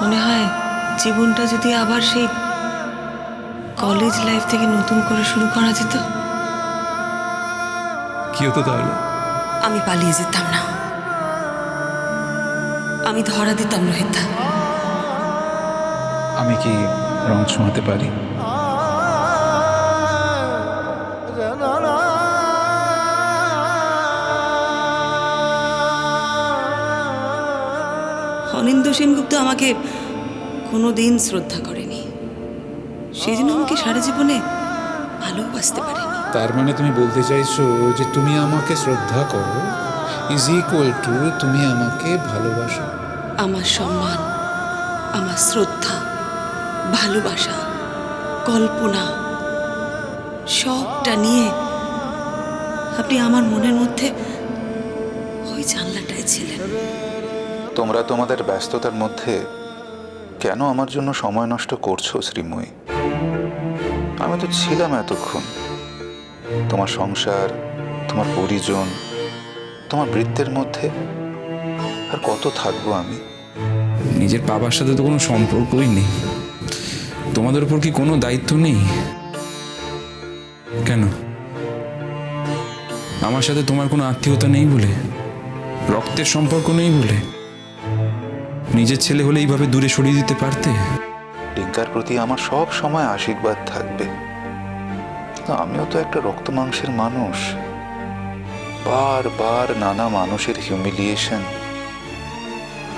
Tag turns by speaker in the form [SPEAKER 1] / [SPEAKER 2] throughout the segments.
[SPEAKER 1] মনে হয় জীবনটা যদি আবার সেই কলেজ লাইফ থেকে নতুন করে শুরু করা যেত?
[SPEAKER 2] কি হতো তাহলে?
[SPEAKER 1] আমি পালিয়ে যেতাম না। আমি ধরা দিতাম রোহিতা
[SPEAKER 2] আমি কি রং ছোঁয়াতে পারি?
[SPEAKER 1] সেনগুপ্ত আমাকে কোনো দিন শ্রদ্ধা করেনি। সেই জন্য আমাকে সারা জীবনে ভালোবাসতে পারেনি।
[SPEAKER 2] তার মানে তুমি বলতে চাইছো যে তুমি আমাকে শ্রদ্ধা করো? ইজ ইকুয়াল টু তুমি আমাকে ভালোবাসো।
[SPEAKER 1] আমার সম্মান আমার শ্রদ্ধা ভালোবাসা কল্পনা সবটা নিয়ে আপনি আমার মনের মধ্যে ওই জানলাটায় ছিলেন।
[SPEAKER 3] তোমরা তোমাদের ব্যস্ততার মধ্যে কেন আমার জন্য সময় নষ্ট করছ, শ্রীময়ী? আমি তো ছিলাম এতক্ষণ। তোমার সংসার, তোমার পরিজন, তোমার বৃত্তের মধ্যে আর কত থাকব আমি?
[SPEAKER 4] নিজের বাবার সাথে তো কোনো সম্পর্কই নেই। তোমাদের উপর কি কোনো দায়িত্ব নেই? কেন? আমার সাথে তোমার কোনো আত্মীয়তা নেই বলে? রক্তের সম্পর্ক নেই বলে? নিজের ছেলে হলে এইভাবে দূরে সরিয়ে দিতে পারতে?
[SPEAKER 3] টিঙ্কার প্রতি আমার সব সময় আশীর্বাদ থাকবে। আমিও তো একটা রক্ত মাংসের মানুষ। বারবার নানা মানুষের হিউমিলিয়েশন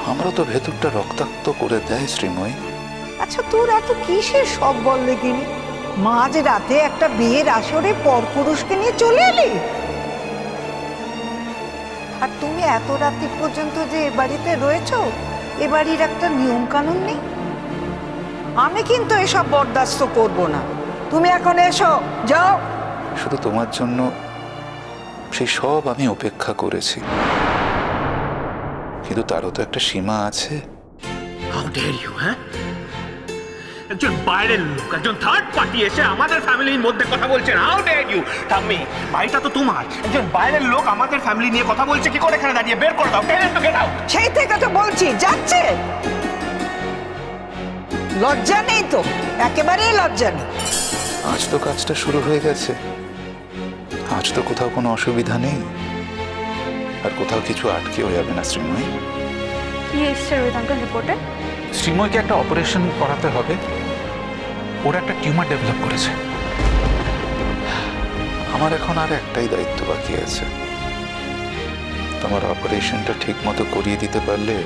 [SPEAKER 3] আমরা তো ভেতরটা রক্তাক্ত করে দেয় শ্রীময়ী।
[SPEAKER 5] আচ্ছা তোর এত কিসের সব বল দেখিনি? মাঝ রাতে একটা বিয়ের আসরে পরপুরুষকে নিয়ে চলে এলি? আর তুমি এত রাত্রি পর্যন্ত যে এ বাড়িতে রয়েছো এ বাড়ির একটা নিয়ম কানুন নেই? আমি কিন্তু এসব বরদাস্ত করব না। তুমি এখন এসো যাও।
[SPEAKER 3] শুধু তোমার জন্য সেই সব আমি উপেক্ষা করেছি। কিন্তু তারও তো একটা সীমা আছে।
[SPEAKER 6] How dare you, হ্যাঁ? একজন বাইরের লোক একজন থার্ড পার্টি এসে আমাদের ফ্যামিলির মধ্যে কথা বলছেন হাউ ডেয়ার ইউ টাম্মি বাড়িটা তো তোমার। একজন বাইরের লোক আমাদের ফ্যামিলি নিয়ে কথা বলছে কি করে এখানে দাঁড়িয়ে? বের করে দাও টেল টু গেট আউট
[SPEAKER 5] সেই থেকে তো বলছি যাচ্ছে। লজ্জা নেই তো একেবারেই লজ্জা নেই।
[SPEAKER 3] আজ তো কাজটা শুরু হয়ে গেছে। আজ তো কোথাও কোনো অসুবিধা নেই। আর কোথাও কিছু আটকেও যাবে না শ্রীময়ী।
[SPEAKER 7] কি এসছে রোহিত আঙ্কেল রিপোর্টে
[SPEAKER 3] শ্রীময়কে একটা অপারেশন করাতে হবে। ওরা একটা টিউমার ডেভেলপ করেছে। আমার এখন আর একটাই দায়িত্ব বাকি আছে। তোমার অপারেশনটা ঠিক মতো করিয়ে দিতে পারলে,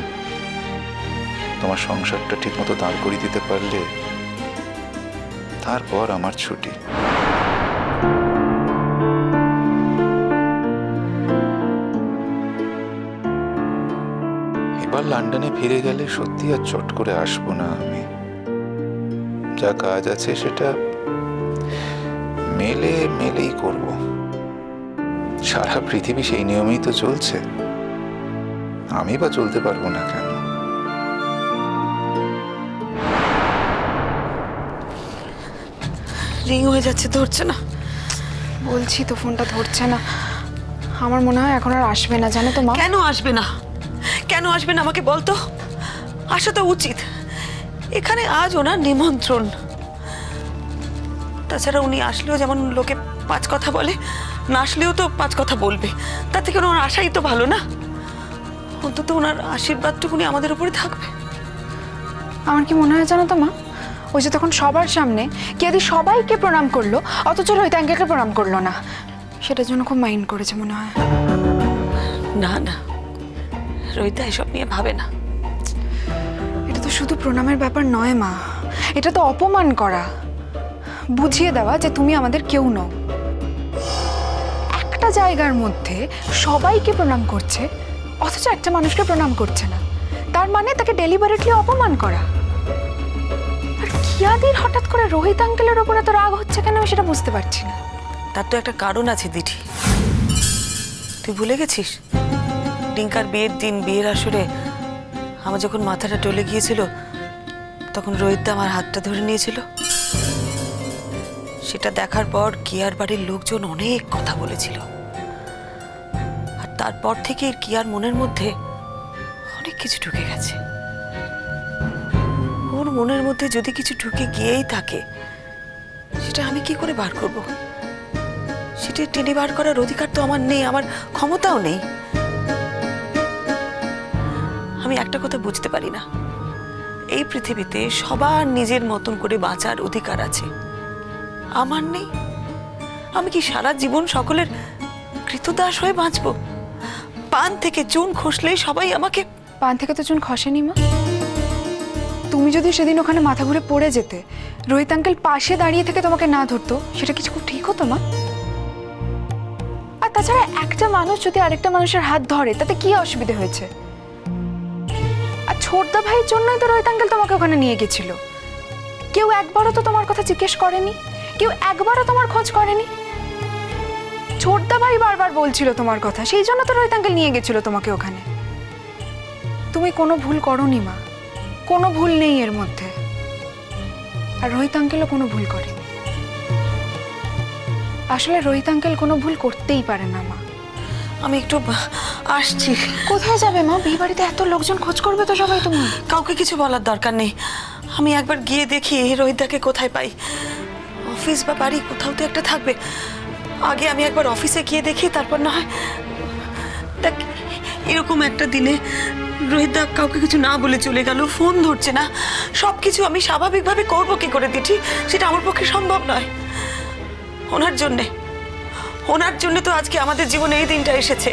[SPEAKER 3] তোমার সংসারটা ঠিক মতো দাঁড় করিয়ে দিতে পারলে, তারপর আমার ছুটি। এবার লন্ডনে ফিরে গেলে সত্যি আর চট করে আসব না আমি। যা কাজ আছে সেটা মেলে মেলেই করব। সারা পৃথিবী সেই নিয়মেই তো চলছে। আমি বা চলতে পারব না কেন?
[SPEAKER 1] রিং হয়ে যাচ্ছে ধরছে না।
[SPEAKER 7] বলছি তো ফোনটা ধরছে না। আমার মনে হয় এখন আর আসবে না জানো তো মা।
[SPEAKER 1] কেন আসবে না? কেন আসবে না আমাকে বলতো? আসা তো উচিত। এখানে আজ ওনার নিমন্ত্রণ। তাছাড়া উনি আসলেও যেমন লোকে পাঁচ কথা বলে না আসলেও তো পাঁচ কথা বলবে। তার থেকে ওনার আশাই তো ভালো না। অন্তত ওনার আশীর্বাদটুকুনি আমাদের উপরে থাকবে।
[SPEAKER 7] আমার কি মনে হয় জানো তো মা? ওই যে তখন সবার সামনে কেদি সবাইকে প্রণাম করল অথচ রোহিত আঙ্কেলকে প্রণাম করল না। সেটার জন্য খুব মাইন্ড করেছে মনে হয়।
[SPEAKER 1] না না। রোহিতা এসব নিয়ে ভাবে না।
[SPEAKER 7] তো শুধু প্রণামের ব্যাপার নয়, মা। এটা তো অপমান করা। বুঝিয়ে দেওয়া যে তুমি আমাদের কেউ নও। একটা জায়গার মধ্যে সবাইকে প্রণাম করছে, অথচ একটা মানুষকে প্রণাম করছে না। তার মানে তাকে ডেলিভারেটলি অপমান করা। আর কিয়াদির হঠাৎ করে রোহিত আঙ্কেলের ওপরে তো রাগ হচ্ছে কেন আমি সেটা বুঝতে পারছি না।
[SPEAKER 1] তার তো একটা কারণ আছে, দিঠি। তুই ভুলে গেছিস? টিঙ্কার বিয়ের দিন, বিয়ের আসরে আমার যখন মাথাটা টলে গিয়েছিল, তখন রোহিত আমার হাতটা ধরে নিয়েছিল। সেটা দেখার পর কিয়ার বাড়ির লোকজন অনেক কথা বলেছিল। আর তারপর থেকে কিয়ার মনের মধ্যে অনেক কিছু ঢুকে গেছে। ওর মনের মধ্যে যদি কিছু ঢুকে গিয়েই থাকে, সেটা আমি কি করে বার করব? সেটা টেনে বার করার অধিকার তো আমার নেই, আমার ক্ষমতাও নেই। আমি একটা কথা বুঝতে পারি না। এই পৃথিবীতে সবার নিজের মতন করে বাঁচার অধিকার আছে। আমার নেই। আমি কি সারা জীবন সকলের কৃতদাস হয়ে বাঁচবো? পান থেকে চুন খসলেই সবাই আমাকে
[SPEAKER 7] পান থেকে তো চুন খসেনি, মা। তুমি যদি সেদিন ওখানে মাথা ঘুরে পড়ে যেতে, রোহিত আঙ্কেল পাশে দাঁড়িয়ে থেকে তোমাকে না ধরতো, সেটা কিছু খুব ঠিক হতো, মা? আর তাছাড়া একটা মানুষ যদি আরেকটা মানুষের হাত ধরে, তাতে কি অসুবিধে হয়েছে? ছোটদা ভাইয়ের জন্যই তো রোহিত আঙ্কেল তোমাকে ওখানে নিয়ে গেছিল। কেউ একবারও তো তোমার কথা জিজ্ঞেস করেনি। কেউ একবারও তোমার খোঁজ করেনি। ছোটদা ভাই বারবার বলছিল তোমার কথা, সেই জন্য তো রোহিত আঙ্কেল নিয়ে গেছিল তোমাকে ওখানে। তুমি কোনো ভুল করনি মা, কোনো ভুল নেই এর মধ্যে। আর রোহিত আঙ্কেলও কোনো ভুল করেনি। আসলে রোহিত আঙ্কেল কোনো ভুল করতেই পারে না মা।
[SPEAKER 1] আমি একটু আসছি।
[SPEAKER 7] কোথায় যাবে মা? বিয়ে বাড়িতে এত লোকজন খোঁজ করবে তো সবাই তুমি
[SPEAKER 1] কাউকে কিছু বলার দরকার নেই। আমি একবার গিয়ে দেখি রোহিতদাকে কোথায় পাই। অফিস বা বাড়ি কোথাও তো একটা থাকবে। আগে আমি একবার অফিসে গিয়ে দেখি তারপর না হয় দেখ এরকম একটা দিনে রোহিতদা কাউকে কিছু না বলে চলে গেল ফোন ধরছে না। সব কিছু আমি স্বাভাবিকভাবে করব কি করে দিঠি? সেটা আমার পক্ষে সম্ভব নয়। ওনার জন্যে ওনার জন্য তো আজকে আমাদের জীবনে এই দিনটা এসেছে।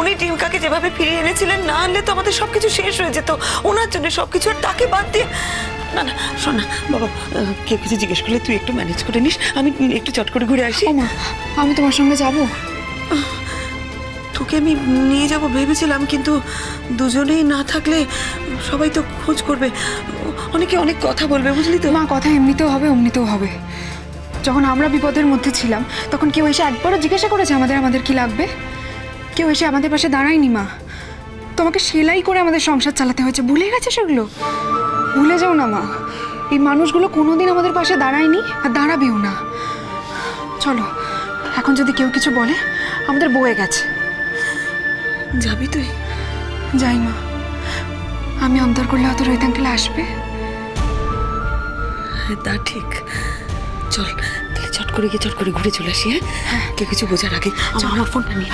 [SPEAKER 1] উনি টিমকাকে যেভাবে ফিরিয়ে এনেছিলেন না আনলে তো আমাদের সবকিছু শেষ হয়ে যেত। ওনার জন্য সবকিছু আর তাকে বাদ দিয়ে না না শোন না বাবা কেউ কিছু জিজ্ঞেস করলে তুই একটু ম্যানেজ করে নিস। আমি একটু চট করে ঘুরে আসি।
[SPEAKER 7] মা আমি তোমার সঙ্গে যাব।
[SPEAKER 1] তোকে আমি নিয়ে যাব ভেবেছিলাম কিন্তু দুজনেই না থাকলে সবাই তো খোঁজ করবে। অনেকে অনেক কথা বলবে বুঝলি তো?
[SPEAKER 7] মা কথা এমনিতেও হবে অমনিতেও হবে। যখন আমরা বিপদের মধ্যে ছিলাম তখন কেউ এসে একবারও জিজ্ঞাসা করেছে আমাদের আমাদের কি লাগবে? কেউ এসে আমাদের পাশে দাঁড়ায়নি মা। তোমাকে সেলাই করে আমাদের সংসার চালাতে হয়েছে। ভুলে গেছে সেগুলো? ভুলে যাও না মা। এই মানুষগুলো কোনোদিন আমাদের পাশে দাঁড়ায়নি আর দাঁড়াবেও না। চলো এখন যদি কেউ কিছু বলে আমাদের বয়ে গেছে।
[SPEAKER 1] যাবি তুই?
[SPEAKER 7] যাই মা। আমি অন্তর করলে হয়তো রোহিত আঙ্কেল আসবে।
[SPEAKER 1] হ্যাঁ তা ঠিক। চল তাহলে চট করে গিয়ে চট করে ঘুরে চলে আসি হ্যাঁ? কেউ কিছু বোঝার আগে আমার আমার ফোনটা নিয়ে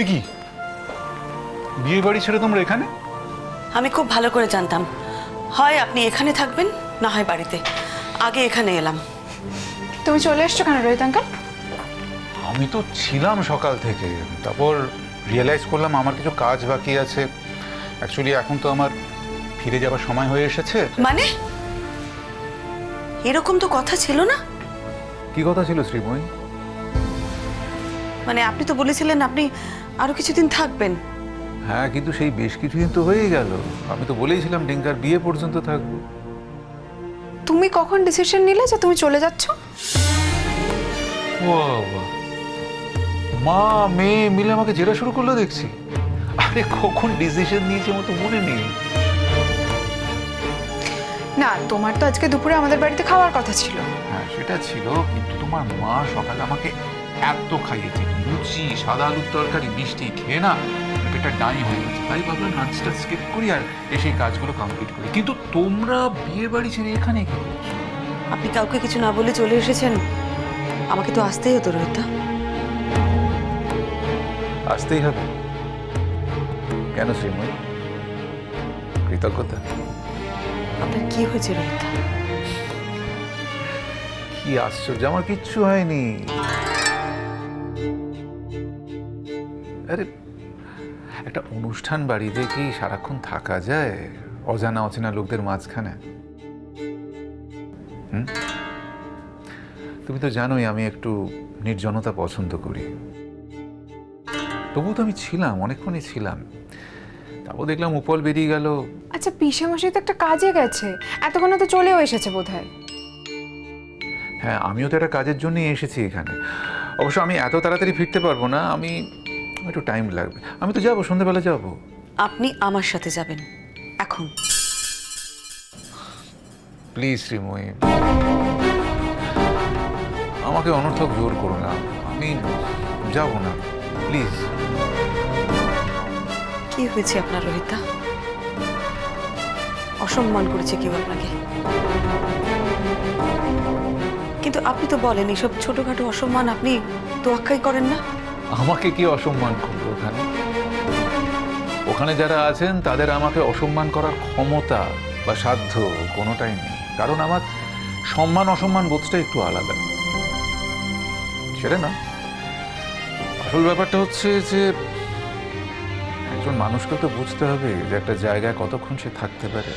[SPEAKER 3] এ কি? বিয়ে বাড়ি ছেড়ে তোমরা এখানে?
[SPEAKER 1] আমি খুব ভালো করে জানতাম। হয় আপনি এখানে থাকবেন না হয় বাড়িতে। আগে এখানে এলাম।
[SPEAKER 7] তুমি চলে এসছো কেন রোহিত আঙ্কেল?
[SPEAKER 3] আমি তো ছিলাম সকাল থেকে। তারপর রিয়েলাইজ করলাম আমার কিছু কাজ বাকি আছে। অ্যাকচুয়ালি এখন তো আমার ফিরে যাবার সময় হয়ে এসেছে।
[SPEAKER 1] মানে? এরকম তো কথা ছিল না?
[SPEAKER 3] কি কথা ছিল শ্রীময়ী?
[SPEAKER 1] মানে আপনি তো বলেছিলেন আপনি আরও কিছুদিন থাকবেন।
[SPEAKER 3] হ্যাঁ কিন্তু সেই বেশ কিছুদিন তো হয়েই গেল। আমি তো বলেইছিলাম ডিঙ্কার বিয়ে পর্যন্ত থাকব।
[SPEAKER 7] তুমি কখন ডিসিশন নিলে যে তুমি চলে যাচ্ছ?
[SPEAKER 3] মা মেয়ে মিলে আমাকে জেরা শুরু করল দেখছি। আরে কখন ডিসিশন নিয়েছি আমার তো মনে নেই।
[SPEAKER 7] না তোমার তো আজকে দুপুরে আমাদের বাড়িতে খাওয়ার কথা ছিল।
[SPEAKER 3] হ্যাঁ সেটা ছিল কিন্তু তোমার মা সকালে আমাকে এত খাইয়েছে লুচি সাদা আলুর তরকারি মিষ্টি খেয়ে না পেটটা ডাই হয়ে গেছে। তাই ভাবলাম লাঞ্চটা স্কিপ করি আর এসে কাজগুলো কমপ্লিট করি। কিন্তু তোমরা বিয়ে বাড়ি ছেড়ে এখানে কি
[SPEAKER 1] আপনি কাউকে কিছু না বলে চলে এসেছেন? আমাকে তো আসতেই হতো রোহিতা
[SPEAKER 3] আসতেই হবে। কেন শ্রীময়ী? কৃতজ্ঞতা।
[SPEAKER 1] আপনার কি হয়েছে রোহিতা
[SPEAKER 3] কি আশ্চর্য আমার কিচ্ছু হয়নি। আরে একটা অনুষ্ঠান বাড়িতে কি সারাক্ষণ থাকা যায়? অজানা অচেনা লোকদের মাঝখানে। হুম? তুমি তো জানোই আমি একটু নির্জনতা পছন্দ করি। তবু তো আমি ছিলাম অনেকক্ষণই ছিলাম। তারপর দেখলাম উপল বেরিয়ে গেল।
[SPEAKER 7] আচ্ছা পিসে মশাই তো একটা কাজে গেছে। এতক্ষণে তো চলেও এসেছে বোধহয়।
[SPEAKER 3] হ্যাঁ আমিও তো একটা কাজের জন্যই এসেছি এখানে। অবশ্য আমি এত তাড়াতাড়ি ফিরতে পারব না। আমি একটু টাইম লাগবে। আমি তো যাব সন্ধ্যেবেলা যাব।
[SPEAKER 1] আপনি আমার সাথে যাবেন। এখন।
[SPEAKER 3] প্লিজ শ্রীময়ী। আমাকে অনর্থক জোর করো না। আমি যাব না। প্লিজ
[SPEAKER 1] কি হয়েছে আপনার রোহিতা? অসম্মান করেছে কেউ আপনাকে? কিন্তু আপনি তো বলেন এসব ছোটখাটো অসম্মান আপনি তোয়াক্কাই করেন না।
[SPEAKER 3] আমাকে কি অসম্মান করল ওখানে? ওখানে যারা আছেন, তাদের আমাকে অসম্মান করার ক্ষমতা বা সাধ্য কোনোটাই নেই। কারণ আমার সম্মান, অসম্মান বোধটা একটু আলাদা। সেটা না। আসল ব্যাপারটা হচ্ছে যে, একজন মানুষকে তো বুঝতে হবে যে একটা জায়গায় কতক্ষণ সে থাকতে পারে।